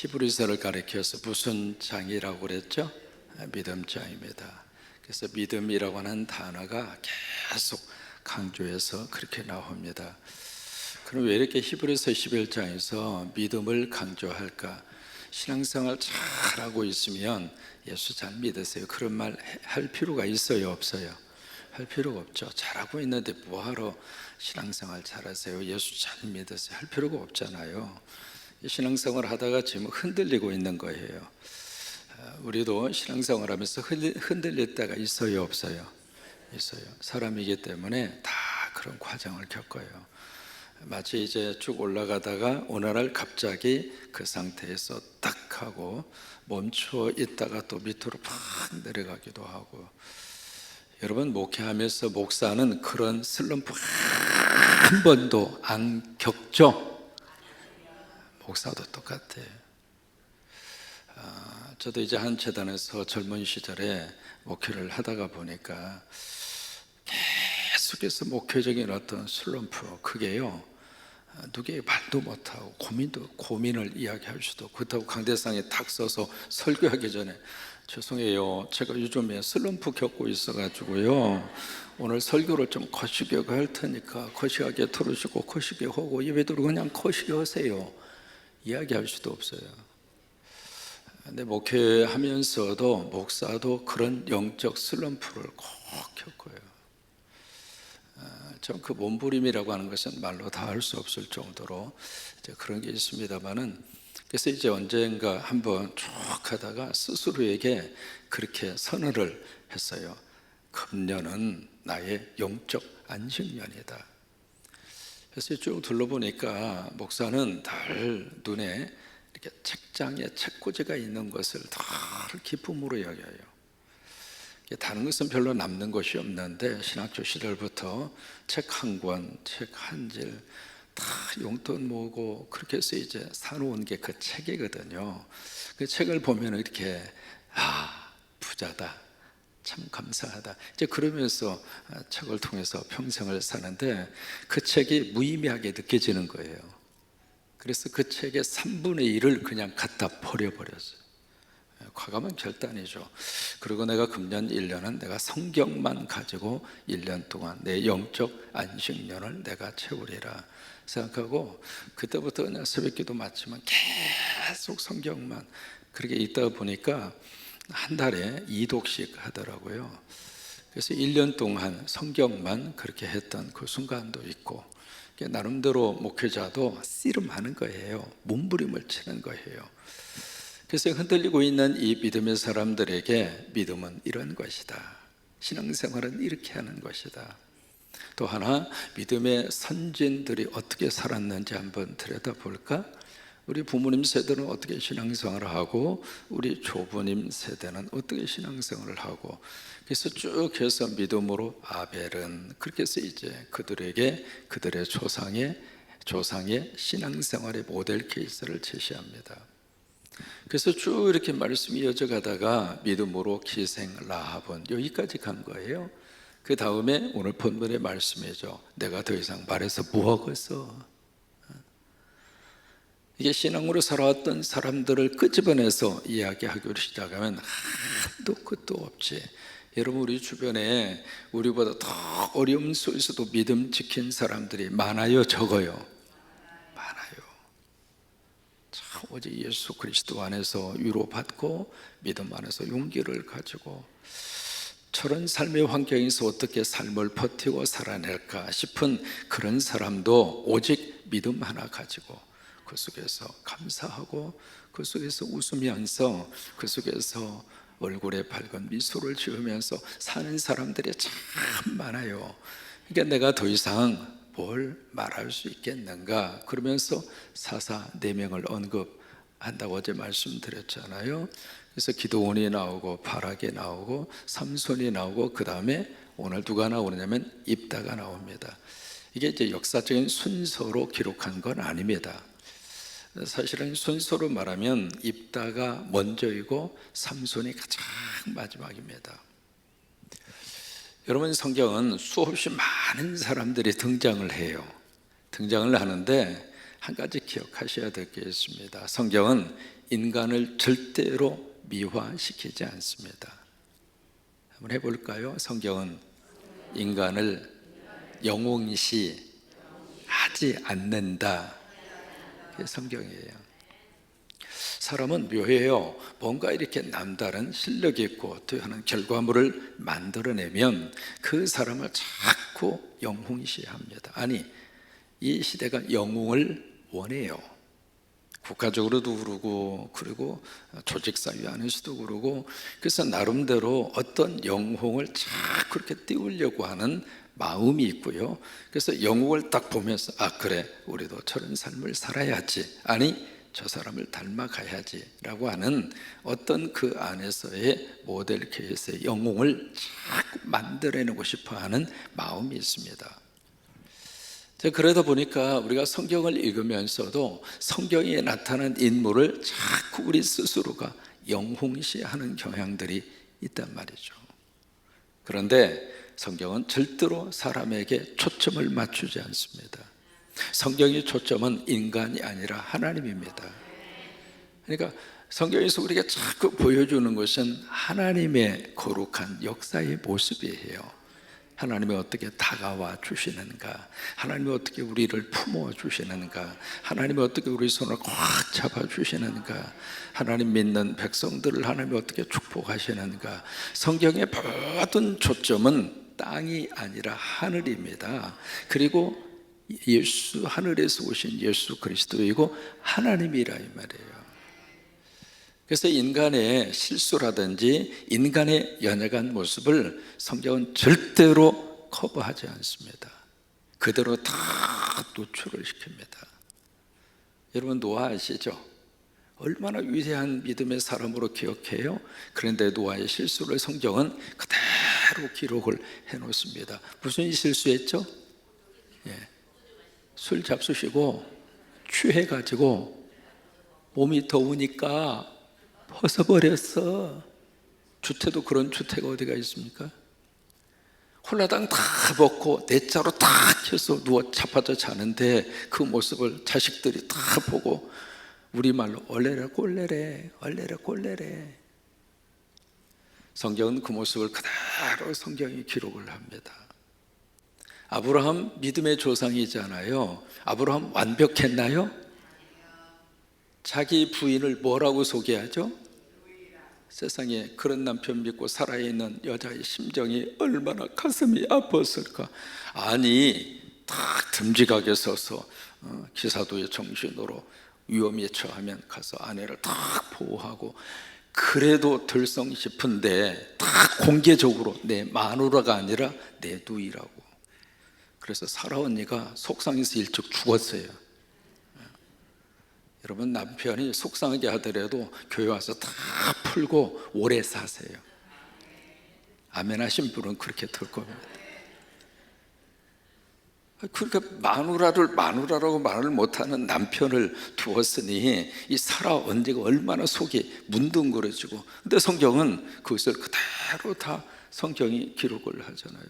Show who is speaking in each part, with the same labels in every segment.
Speaker 1: 히브리서를 가리켜서 무슨 장이라고 그랬죠? 믿음 장입니다. 그래서 믿음이라고 하는 단어가 계속 강조해서 그렇게 나옵니다. 그럼 왜 이렇게 히브리서 11장에서 믿음을 강조할까? 신앙생활 잘하고 있으면 예수 잘 믿으세요. 그런 말 할 필요가 있어요, 없어요? 할 필요가 없죠. 잘하고 있는데 뭐하러 신앙생활 잘하세요? 예수 잘 믿으세요? 할 필요가 없잖아요. 신앙생활 하다가 지금 흔들리고 있는 거예요. 아, 우리도 신앙생활 하면서 흔들릴 때가 있어요, 없어요? 있어요. 사람이기 때문에 다 그런 과정을 겪어요. 마치 이제 쭉 올라가다가 어느 날 갑자기 그 상태에서 딱 하고 멈춰 있다가 또 밑으로 팍 내려가기도 하고 여러분 목회하면서 목사는 그런 슬럼프 한 번도 안 겪죠? 목사도 똑같아요. 아, 저도 이제 한 재단에서 젊은 시절에 목회를 하다가 보니까 계속해서 목회적인 어떤 슬럼프 그게요 누구의 말도 못하고 고민도 고민을 이야기할 수도 그렇다고 강대상에 탁 서서 설교하기 전에 죄송해요 제가 요즘에 슬럼프 겪고 있어가지고요 오늘 설교를 좀 거시기하게 할 테니까 거시하게 들으시고 거시기 하고 예배대로 그냥 거시기 하세요 이야기할 수도 없어요 근데 목회하면서도 목사도 그런 영적 슬럼프를 꼭 겪어요 좀그 몸부림이라고 하는 것은 말로 다 할 수 없을 정도로 그런 게 있습니다만은 그래서 이제 언젠가 한번 쭉 하다가 스스로에게 그렇게 선언을 했어요. 금년은 나의 영적 안식년이다. 그래서 쭉 둘러보니까 목사는 늘 눈에 이렇게 책장에 책꽂이가 있는 것을 늘 기쁨으로 여겨요. 다른 것은 별로 남는 것이 없는데 신학교 시절부터 책 한 권, 책 한 질, 다 용돈 모으고 그렇게 해서 이제 사놓은 게 그 책이거든요. 그 책을 보면 이렇게 아 부자다, 참 감사하다. 이제 그러면서 책을 통해서 평생을 사는데 그 책이 무의미하게 느껴지는 거예요. 그래서 그 책의 3분의 1을 그냥 갖다 버려버렸어요. 과감한 결단이죠. 그리고 내가 금년 1년은 내가 성경만 가지고 1년 동안 내 영적 안식년을 내가 채우리라 생각하고 그때부터 그냥 새벽기도 맞지만 계속 성경만 그렇게 읽다 보니까 한 달에 2독씩 하더라고요. 그래서 1년 동안 성경만 그렇게 했던 그 순간도 있고 나름대로 목회자도 씨름하는 거예요. 몸부림을 치는 거예요. 그래서 흔들리고 있는 이 믿음의 사람들에게 믿음은 이런 것이다. 신앙생활은 이렇게 하는 것이다. 또 하나 믿음의 선진들이 어떻게 살았는지 한번 들여다볼까? 우리 부모님 세대는 어떻게 신앙생활을 하고 우리 조부님 세대는 어떻게 신앙생활을 하고 그래서 쭉 해서 믿음으로 아벨은 그렇게 해서 이제 그들에게 그들의 조상의 조상의 신앙생활의 모델 케이스를 제시합니다. 그래서 쭉 이렇게 말씀이 이어져 가다가 믿음으로 기생 라합은 여기까지 간 거예요. 그 다음에 오늘 본문의 말씀이죠. 내가 더 이상 말해서 무하겠어. 이게 신앙으로 살아왔던 사람들을 끄집어내서 이야기하기로 시작하면 한도 끝도 없지. 여러분 우리 주변에 우리보다 더 어려움 속에서도 믿음 지킨 사람들이 많아요, 적어요. 오직 예수 그리스도 안에서 위로받고 믿음 안에서 용기를 가지고 저런 삶의 환경에서 어떻게 삶을 버티고 살아낼까 싶은 그런 사람도 오직 믿음 하나 가지고 그 속에서 감사하고 그 속에서 웃으면서 그 속에서 얼굴에 밝은 미소를 지으면서 사는 사람들이 참 많아요. 그러니까 내가 더 이상 뭘 말할 수 있겠는가 그러면서 사사 네 명을 언급한다고 어제 말씀드렸잖아요. 그래서 기도원이 나오고 바락이 나오고 삼손이 나오고 그 다음에 오늘 누가 나오느냐면 입다가 나옵니다. 이게 이제 역사적인 순서로 기록한 건 아닙니다. 사실은 순서로 말하면 입다가 먼저이고 삼손이 가장 마지막입니다. 여러분 성경은 수없이 많은 사람들이 등장을 해요. 등장을 하는데 한 가지 기억하셔야 될 게 있습니다. 성경은 인간을 절대로 미화시키지 않습니다. 한번 해볼까요? 성경은 인간을 영웅시 하지 않는다. 성경이에요. 사람은 묘해요. 뭔가 이렇게 남다른 실력 있고 또하는 결과물을 만들어내면 그 사람을 자꾸 영웅시합니다. 아니, 이 시대가 영웅을 원해요. 국가적으로도 그러고 그리고 조직사회 안에서도 그러고 그래서 나름대로 어떤 영웅을 자꾸 그렇게 띄우려고 하는 마음이 있고요. 그래서 영웅을 딱 보면서 아 그래 우리도 저런 삶을 살아야지 아니 저 사람을 닮아가야지라고 하는 어떤 그 안에서의 모델 케이스의 영웅을 자꾸 만들어내고 싶어하는 마음이 있습니다. 자, 그러다 보니까 우리가 성경을 읽으면서도 성경에 나타난 인물을 자꾸 우리 스스로가 영웅시하는 경향들이 있단 말이죠. 그런데 성경은 절대로 사람에게 초점을 맞추지 않습니다. 성경의 초점은 인간이 아니라 하나님입니다. 그러니까 성경에서 우리가 자꾸 보여주는 것은 하나님의 거룩한 역사의 모습이에요. 하나님이 어떻게 다가와 주시는가? 하나님이 어떻게 우리를 품어 주시는가? 하나님이 어떻게 우리 손을 꽉 잡아 주시는가? 하나님 믿는 백성들을 하나님이 어떻게 축복하시는가? 성경의 모든 초점은 땅이 아니라 하늘입니다. 그리고 예수 하늘에서 오신 예수 그리스도이고 하나님이라 이 말이에요. 그래서 인간의 실수라든지 인간의 연약한 모습을 성경은 절대로 커버하지 않습니다. 그대로 다 노출을 시킵니다. 여러분 노아 아시죠? 얼마나 위대한 믿음의 사람으로 기억해요? 그런데 노아의 실수를 성경은 그대로 기록을 해놓습니다. 무슨 실수했죠? 예. 술 잡수시고 취해가지고 몸이 더우니까 벗어버렸어. 주태도 그런 주태가 어디가 있습니까? 홀라당 다 벗고 내 자로 다 켜서 누워 자빠져 자는데 그 모습을 자식들이 다 보고 우리말로 얼레라 꼴레래 얼레라 꼴레래 성경은 그 모습을 그대로 성경이 기록을 합니다 아브라함 믿음의 조상이잖아요. 아브라함 완벽했나요? 자기 부인을 뭐라고 소개하죠? 세상에 그런 남편 믿고 살아있는 여자의 심정이 얼마나 가슴이 아팠을까? 아니, 딱 듬직하게 서서 어, 기사도의 정신으로 위험에 처하면 가서 아내를 딱 보호하고 그래도 들성 싶은데 딱 공개적으로 내 마누라가 아니라 내 누이라고 그래서 사라 언니가 속상해서 일찍 죽었어요. 여러분 남편이 속상하게 하더라도 교회 와서 다 풀고 오래 사세요. 아멘 하신 분은 그렇게 될 겁니다. 그러니까 마누라를 마누라라고 말을 못하는 남편을 두었으니 이 사라 언니가 얼마나 속이 문둥거려지고 근데 성경은 그것을 그대로 다 성경이 기록을 하잖아요.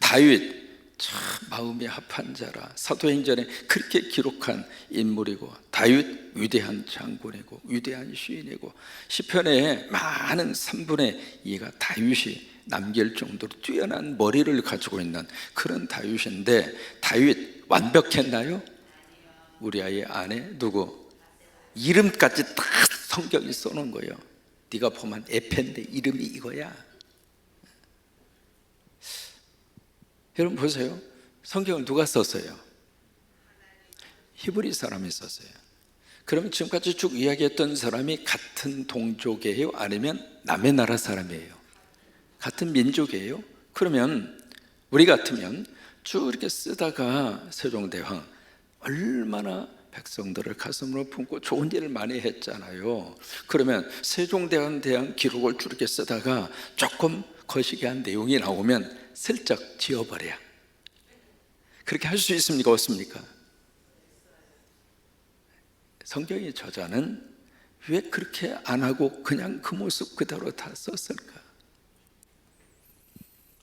Speaker 1: 다윗 참 마음이 합한 자라 사도행전에 그렇게 기록한 인물이고 다윗 위대한 장군이고 위대한 시인이고 시편에 많은 3분의 2가 다윗이 남길 정도로 뛰어난 머리를 가지고 있는 그런 다윗인데 다윗 완벽했나요? 우리 아이 아내 누구? 이름까지 딱 성경이 써놓은 거예요 네가 보면 에펜데 이름이 이거야 여러분 보세요. 성경을 누가 썼어요? 히브리 사람이 썼어요. 그러면 지금까지 쭉 이야기했던 사람이 같은 동족이에요? 아니면 남의 나라 사람이에요? 같은 민족이에요? 그러면 우리 같으면 쭉 이렇게 쓰다가 세종대왕 얼마나 백성들을 가슴으로 품고 좋은 일을 많이 했잖아요. 그러면 세종대왕 대한 기록을 쭉 이렇게 쓰다가 조금 거시기 한 내용이 나오면 슬쩍 지워버려. 그렇게 할 수 있습니까? 없습니까? 성경의 저자는 왜 그렇게 안 하고 그냥 그 모습 그대로 다 썼을까?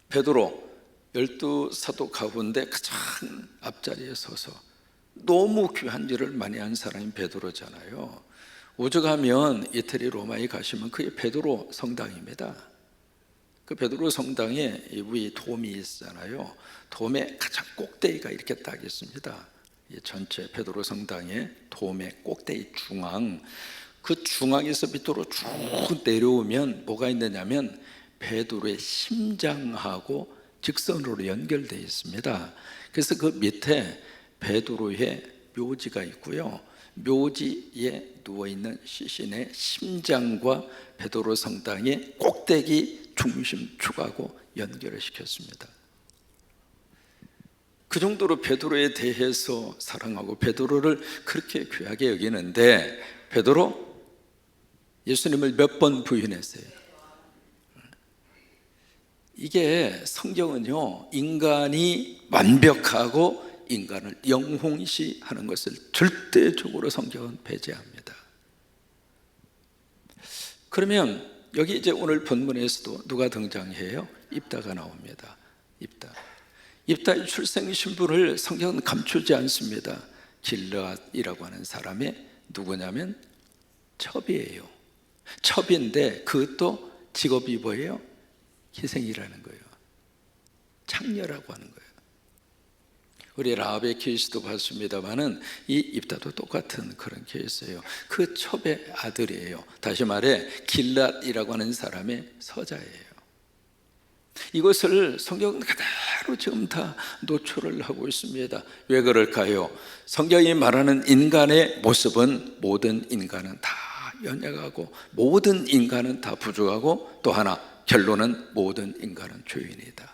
Speaker 1: 베드로 열두 사도 가운데 가장 앞자리에 서서 너무 귀한 일을 많이 한 사람이 베드로잖아요. 오죽하면 이태리 로마에 가시면 그게 베드로 성당입니다. 그 베드로 성당에 이위 돔이 있잖아요. 돔의 가장 꼭대기가 이렇게 딱 있습니다. 이 전체 베드로 성당의 돔의 꼭대기 중앙 그 중앙에서 밑으로 쭉 내려오면 뭐가 있느냐면 베드로의 심장하고 직선으로 연결되어 있습니다. 그래서 그 밑에 베드로의 묘지가 있고요. 묘지에 누워 있는 시신의 심장과 베드로 성당의 꼭대기 중심 축하고 연결을 시켰습니다. 그 정도로 베드로에 대해서 사랑하고 베드로를 그렇게 귀하게 여기는데 베드로 예수님을 몇 번 부인했어요. 이게 성경은요 인간이 완벽하고 인간을 영홍시하는 것을 절대적으로 성경은 배제합니다. 그러면 여기 이제 오늘 본문에서도 누가 등장해요? 입다가 나옵니다. 입다. 입다의 출생 신분을 성경은 감추지 않습니다. 길르앗이라고 하는 사람의 누구냐면 첩이에요. 첩인데 그것도 직업이 뭐예요? 희생이라는 거예요. 창녀라고 하는 거예요. 우리 라합의 케이스도 봤습니다만은 이 입다도 똑같은 그런 케이스예요. 그 첩의 아들이에요. 다시 말해 길랏이라고 하는 사람의 서자예요. 이것을 성경은 그대로 지금 다 노출을 하고 있습니다. 왜 그럴까요? 성경이 말하는 인간의 모습은 모든 인간은 다 연약하고 모든 인간은 다 부족하고 또 하나 결론은 모든 인간은 죄인이다.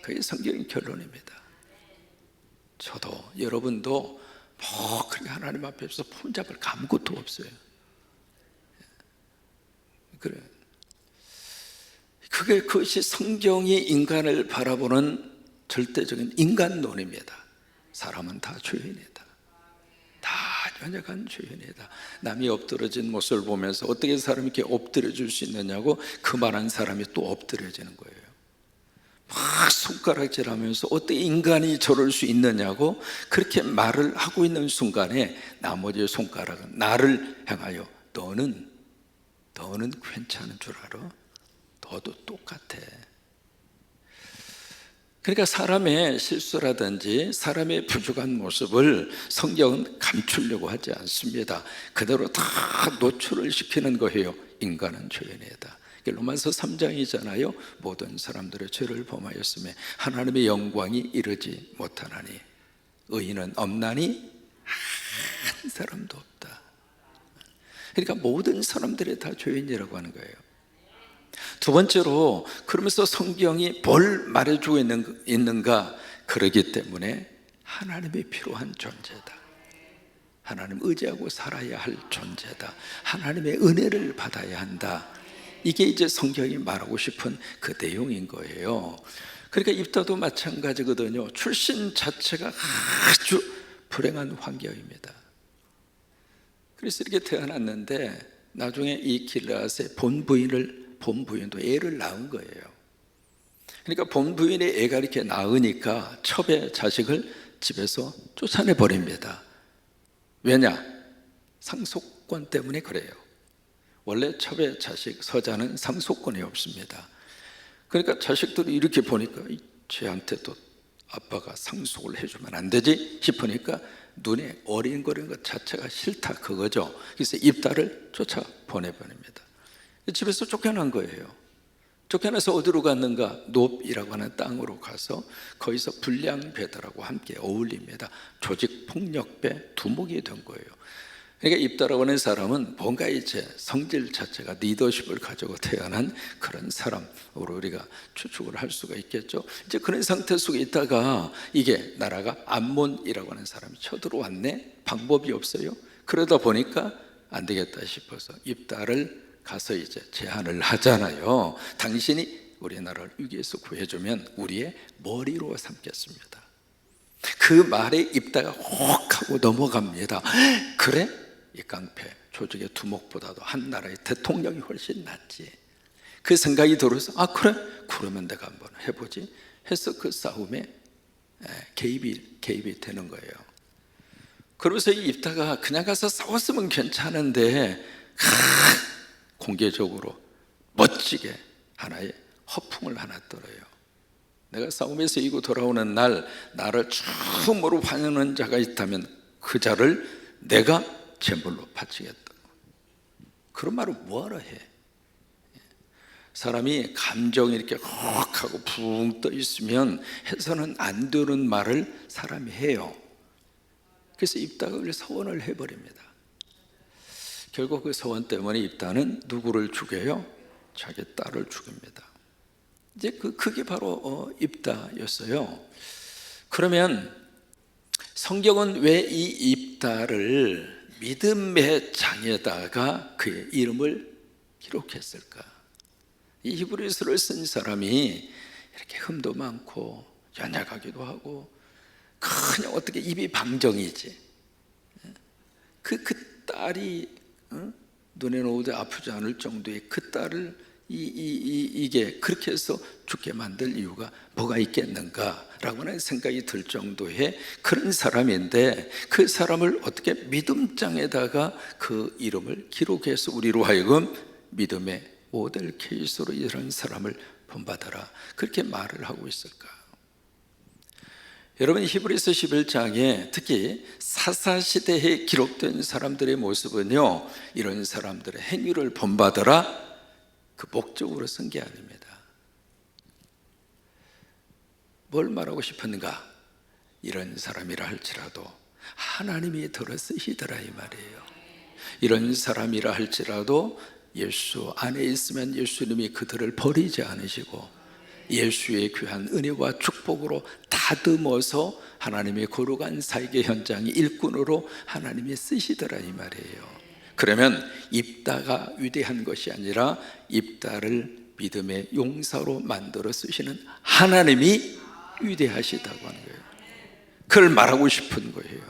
Speaker 1: 그게 성경의 결론입니다. 저도 여러분도 뭐 그렇게 하나님 앞에서 손잡을 아무것도 없어요. 그래. 그게 그것이 성경이 인간을 바라보는 절대적인 인간론입니다. 사람은 다 죄인이다. 다 연약한 죄인이다. 남이 엎드러진 모습을 보면서 어떻게 사람이 이렇게 엎드려 줄 수 있느냐고 그만한 사람이 또 엎드려지는 거예요. 막 손가락질하면서 어떻게 인간이 저럴 수 있느냐고 그렇게 말을 하고 있는 순간에 나머지 손가락은 나를 향하여 너는 너는 괜찮은 줄 알아? 너도 똑같아. 그러니까 사람의 실수라든지 사람의 부족한 모습을 성경은 감추려고 하지 않습니다. 그대로 다 노출을 시키는 거예요. 인간은 죄인이다. 로마서 3장이잖아요. 모든 사람들의 죄를 범하였음에 하나님의 영광이 이르지 못하나니 의인은 없나니 한 사람도 없다. 그러니까 모든 사람들이 다 죄인이라고 하는 거예요. 두 번째로 그러면서 성경이 뭘 말해주고 있는, 있는가 그러기 때문에 하나님이 필요한 존재다. 하나님 의지하고 살아야 할 존재다. 하나님의 은혜를 받아야 한다. 이게 이제 성경이 말하고 싶은 그 내용인 거예요. 그러니까 입다도 마찬가지거든요. 출신 자체가 아주 불행한 환경입니다. 그래서 이렇게 태어났는데 나중에 이 길라앗의 본부인을 본부인도 애를 낳은 거예요. 그러니까 본부인의 애가 이렇게 낳으니까 첩의 자식을 집에서 쫓아내 버립니다. 왜냐? 상속권 때문에 그래요. 원래 첩의 자식 서자는 상속권이 없습니다. 그러니까 자식들이 이렇게 보니까 쟤한테 또 아빠가 상속을 해주면 안 되지 싶으니까 눈에 어린거리는 것 자체가 싫다 그거죠. 그래서 입다를 쫓아 보내버립니다. 집에서 쫓겨난 거예요. 쫓겨나서 어디로 갔는가? 높이라고 하는 땅으로 가서 거기서 불량배들하고 함께 어울립니다. 조직 폭력배 두목이 된 거예요. 그러니까 입다라고 하는 사람은 뭔가 이제 성질 자체가 리더십을 가지고 태어난 그런 사람으로 우리가 추측을 할 수가 있겠죠. 이제 그런 상태 속에 있다가 이게 나라가 암몬이라고 하는 사람이 쳐들어왔네. 방법이 없어요. 그러다 보니까 안 되겠다 싶어서 입다를 가서 이제 제안을 하잖아요. 당신이 우리나라를 위기에서 구해주면 우리의 머리로 삼겠습니다. 그 말에 입다가 혹 하고 넘어갑니다. 그래? 이 깡패 조직의 두목보다도 한 나라의 대통령이 훨씬 낫지. 그 생각이 들어서 아 그래? 그러면 내가 한번 해보지. 해서 그 싸움에 개입이 개입이 되는 거예요. 그러면서 이 입다가 그냥 가서 싸웠으면 괜찮은데 하, 공개적으로 멋지게 하나의 허풍을 하나 떨어요. 내가 싸움에서 이기고 돌아오는 날 나를 처음으로 환영하는 자가 있다면 그 자를 내가 제물로 바치겠다. 그런 말을 뭐하러 해? 사람이 감정이 이렇게 헉 하고 붕 떠 있으면 해서는 안 되는 말을 사람이 해요. 그래서 입다를 서원을 해버립니다. 결국 그 서원 때문에 입다는 누구를 죽여요? 자기 딸을 죽입니다. 이제 그 그게 바로 어, 입다였어요. 그러면 성경은 왜 이 입다를 믿음의 장에다가 그의 이름을 기록했을까? 이 히브리서를 쓴 사람이 이렇게 흠도 많고 연약하기도 하고 그냥 어떻게 입이 방정이지. 그, 그 딸이 어? 눈에 놓으되 아프지 않을 정도의 그 딸을 이, 이, 이, 이게 그렇게 해서 죽게 만들 이유가 뭐가 있겠는가라고는 생각이 들 정도의 그런 사람인데 그 사람을 어떻게 믿음장에다가 그 이름을 기록해서 우리로 하여금 믿음의 모델 케이스로 이런 사람을 본받아라 그렇게 말을 하고 있을까? 여러분 히브리서 11장에 특히 사사 시대에 기록된 사람들의 모습은요 이런 사람들의 행위를 본받아라 그 목적으로 쓴 게 아닙니다. 뭘 말하고 싶었는가? 이런 사람이라 할지라도 하나님이 들어 쓰시더라 이 말이에요. 이런 사람이라 할지라도 예수 안에 있으면 예수님이 그들을 버리지 않으시고 예수의 귀한 은혜와 축복으로 다듬어서 하나님의 거룩한 사역의 현장의 일꾼으로 하나님이 쓰시더라 이 말이에요. 그러면 입다가 위대한 것이 아니라 입다를 믿음의 용사로 만들어 쓰시는 하나님이 위대하시다고 하는 거예요. 그걸 말하고 싶은 거예요.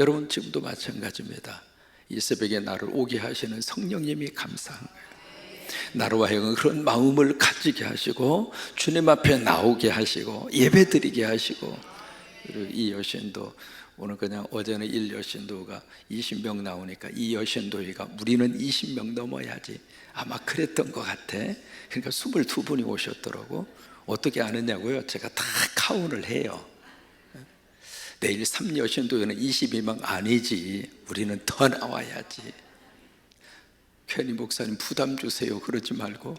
Speaker 1: 여러분 지금도 마찬가지입니다. 이 새벽에 나를 오게 하시는 성령님이 감사한 거예요. 나로 하여금 그런 마음을 가지게 하시고 주님 앞에 나오게 하시고 예배드리게 하시고 그리고 이 여신도 오늘 그냥 어제는 1여신도가 20명 나오니까 이 여신도회가 우리는 20명 넘어야지. 아마 그랬던 것 같아. 그러니까 22분이 오셨더라고. 어떻게 아느냐고요? 제가 다 카운을 해요. 내일 3여신도회는 22명 아니지. 우리는 더 나와야지. 괜히 목사님 부담 주세요. 그러지 말고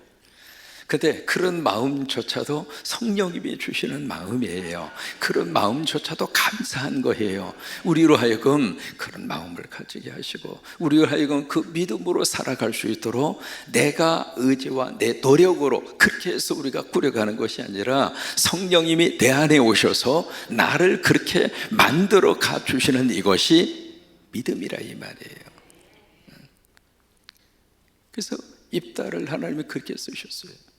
Speaker 1: 근데 그런 마음조차도 성령님이 주시는 마음이에요. 그런 마음조차도 감사한 거예요. 우리로 하여금 그런 마음을 가지게 하시고, 우리로 하여금 그 믿음으로 살아갈 수 있도록 내가 의지와 내 노력으로 그렇게 해서 우리가 꾸려가는 것이 아니라 성령님이 내 안에 오셔서 나를 그렇게 만들어 가 주시는 이것이 믿음이라 이 말이에요. 그래서 입다를 하나님이 그렇게 쓰셨어요.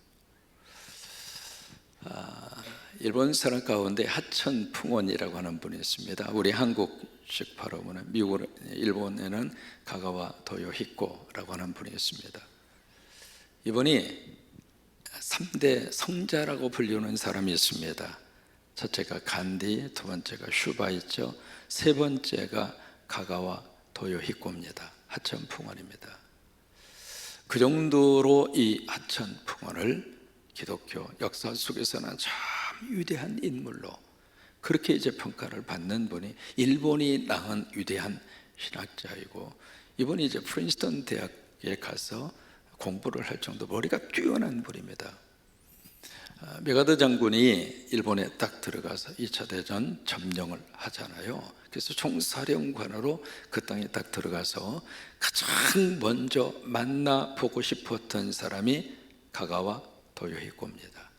Speaker 1: 아, 일본 사람 가운데 하천 풍원이라고 하는 분이 있습니다. 우리 한국식 발음은 미국, 일본에는 가가와 도요 히코라고 하는 분이 있습니다. 이분이 3대 성자라고 불리는 사람이 있습니다. 첫째가 간디, 두 번째가 슈바 있죠. 세 번째가 가가와 도요 히코입니다. 하천 풍원입니다. 그 정도로 이 하천 풍원을 기독교 역사 속에서는 참 위대한 인물로 그렇게 이제 평가를 받는 분이 일본이 낳은 위대한 신학자이고 이분이 이제 프린스턴 대학에 가서 공부를 할 정도 머리가 뛰어난 분입니다. 아, 메가드 장군이 일본에 딱 들어가서 2차 대전 점령을 하잖아요. 그래서 총사령관으로 그 땅에 딱 들어가서 가장 먼저 만나 보고 싶었던 사람이 가가와 도요히코입니다.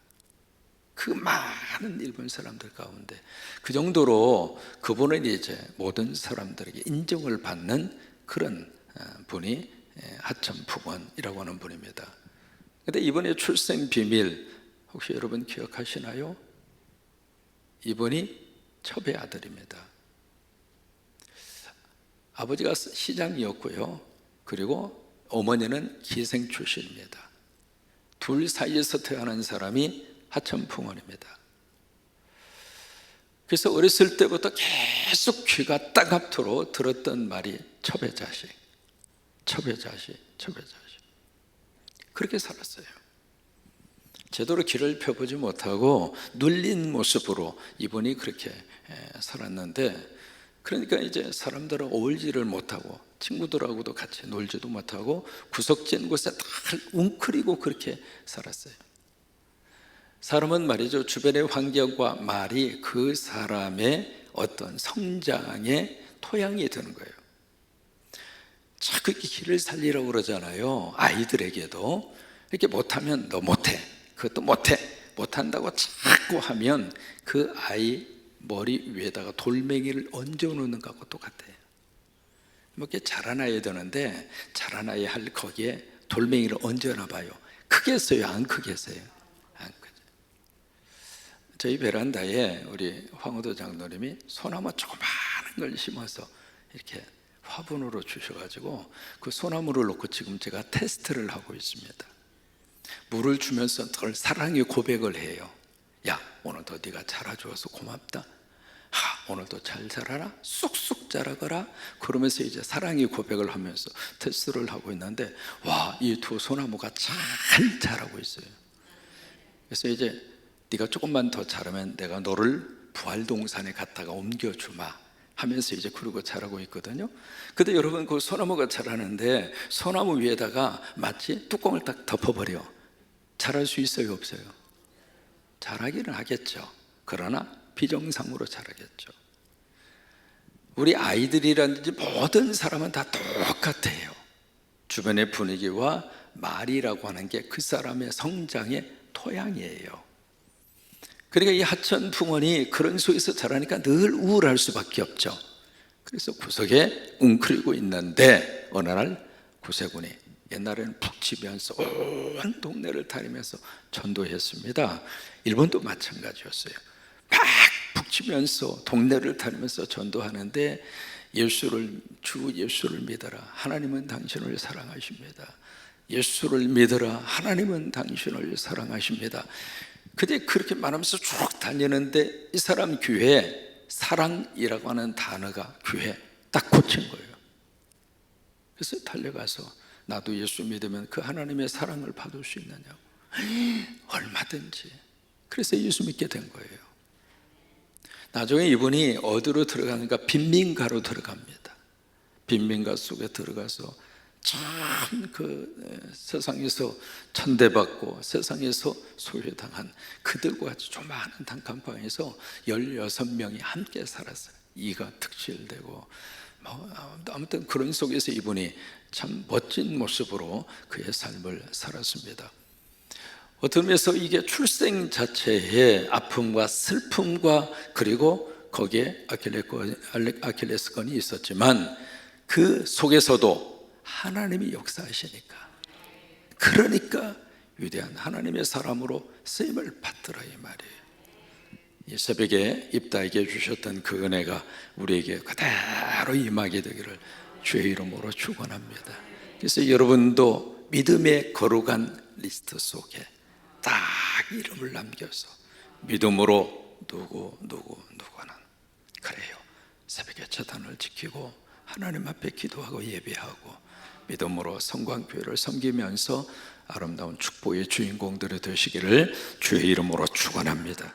Speaker 1: 그 많은 일본 사람들 가운데 그 정도로 그분은 이제 모든 사람들에게 인정을 받는 그런 어, 분이 하천풍원이라고 하는 분입니다. 근데 이번에 출생 비밀 혹시 여러분 기억하시나요? 이분이 첩의 아들입니다. 아버지가 시장이었고요. 그리고 어머니는 기생 출신입니다. 둘 사이에서 태어난 사람이 하천풍원입니다. 그래서 어렸을 때부터 계속 귀가 따갑도록 들었던 말이 첩의 자식, 첩의 자식, 첩의 자식. 그렇게 살았어요. 제대로 길을 펴보지 못하고 눌린 모습으로 이분이 그렇게 에, 살았는데 그러니까 이제 사람들하고 어울지를 못하고 친구들하고도 같이 놀지도 못하고 구석진 곳에 다 웅크리고 그렇게 살았어요. 사람은 말이죠. 주변의 환경과 말이 그 사람의 어떤 성장의 토양이 되는 거예요. 자꾸 길을 살리라고 그러잖아요. 아이들에게도 이렇게 못하면 너 못해. 그것도 못해. 못한다고 자꾸 하면 그 아이 머리 위에다가 돌멩이를 얹어 놓는 것하고 똑같아요. 뭐 이렇게 자라나야 되는데 자라나야 할 거기에 돌멩이를 얹어놔 봐요. 크겠어요? 안 크겠어요? 안 크죠. 저희 베란다에 우리 황우도 장로님이 소나무 조그마한 걸 심어서 이렇게 화분으로 주셔가지고 그 소나무를 놓고 지금 제가 테스트를 하고 있습니다. 물을 주면서 늘 사랑의 고백을 해요. 야, 오늘도 네가 자라줘서 고맙다. 하, 오늘도 잘 자라라. 쑥쑥 자라거라. 그러면서 이제 사랑의 고백을 하면서 테스트를 하고 있는데 와, 이 두 소나무가 잘 자라고 있어요. 그래서 이제 네가 조금만 더 자라면 내가 너를 부활동산에 갖다가 옮겨주마 하면서 이제 그러고 자라고 있거든요. 근데 여러분 그 소나무가 자라는데 소나무 위에다가 마치 뚜껑을 딱 덮어버려. 자랄 수 있어요, 없어요? 자라기는 하겠죠. 그러나 비정상으로 자라겠죠. 우리 아이들이라든지 모든 사람은 다 똑같아요. 주변의 분위기와 말이라고 하는 게 그 사람의 성장의 토양이에요. 그러니까 이 하천 풍원이 그런 속에서 자라니까 늘 우울할 수밖에 없죠. 그래서 구석에 웅크리고 있는데 어느 날 구세군이 옛날에는 푹 치면서 온 동네를 다니면서 전도했습니다. 일본도 마찬가지였어요. 막푹 치면서 동네를 다니면서 전도하는데 예수를 주 예수를 믿어라. 하나님은 당신을 사랑하십니다. 예수를 믿어라. 하나님은 당신을 사랑하십니다. 근데 그렇게 말하면서 쭉 다니는데 이 사람 귀에 사랑이라고 하는 단어가 귀에 딱 꽂힌 거예요. 그래서 달려가서 나도 예수 믿으면 그 하나님의 사랑을 받을 수 있느냐고. 얼마든지. 그래서 예수 믿게 된 거예요. 나중에 이분이 어디로 들어가는가? 빈민가로 들어갑니다. 빈민가 속에 들어가서 참 그 세상에서 천대받고 세상에서 소외당한 그들과 같이 조그마한 단칸방에서 16명이 함께 살았어요. 이가 특실되고 뭐 아무튼 그런 속에서 이분이 참 멋진 모습으로 그의 삶을 살았습니다. 어떤 면에서 이게 출생 자체의 아픔과 슬픔과 그리고 거기에 아킬레스건이 있었지만 그 속에서도 하나님이 역사하시니까 그러니까 위대한 하나님의 사람으로 쓰임을 받더라 이 말이에요. 이 새벽에 입다에게 주셨던 그 은혜가 우리에게 그대로 임하게 되기를 주의 이름으로 축원합니다. 그래서 여러분도 믿음의 거룩한 리스트 속에 딱 이름을 남겨서 믿음으로 누구 누구 누구는 그래요. 새벽에 처단을 지키고 하나님 앞에 기도하고 예배하고 믿음으로 성광교회를 섬기면서 아름다운 축복의 주인공들이 되시기를 주의 이름으로 축원합니다.